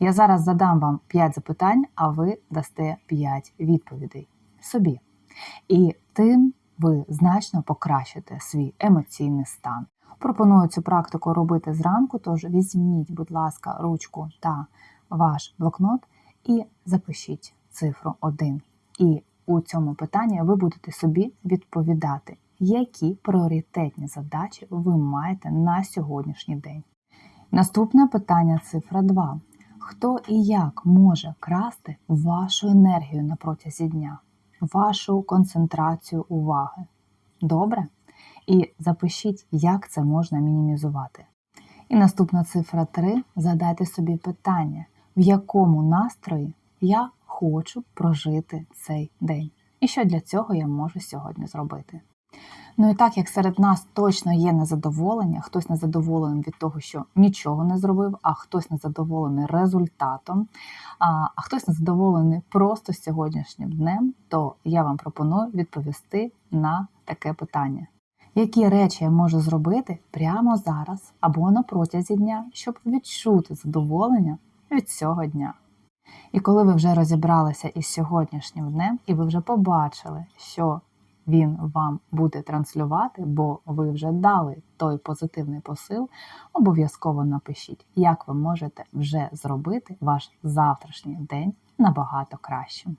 Я зараз задам вам 5 запитань, а ви дасте 5 відповідей собі. І тим ви значно покращите свій емоційний стан. Пропоную цю практику робити зранку, тож візьміть, будь ласка, ручку та ваш блокнот і запишіть цифру 1. І у цьому питанні ви будете собі відповідати, які пріоритетні задачі ви маєте на сьогоднішній день. Наступне питання цифра 2. Хто і як може красти вашу енергію на протязі дня, вашу концентрацію уваги? Добре? І запишіть, як це можна мінімізувати. І наступна цифра 3. Задайте собі питання, в якому настрої я хочу прожити цей день. І що для цього я можу сьогодні зробити. Ну і так як серед нас точно є незадоволення, хтось незадоволений від того, що нічого не зробив, а хтось незадоволений результатом, а, хтось незадоволений просто сьогоднішнім днем, то я вам пропоную відповісти на таке питання. Які речі я можу зробити прямо зараз або на протязі дня, щоб відчути задоволення від цього дня? І коли ви вже розібралися із сьогоднішнім днем, і ви вже побачили, що він вам буде транслювати, бо ви вже дали той позитивний посил, обов'язково напишіть, як ви можете вже зробити ваш завтрашній день набагато кращим.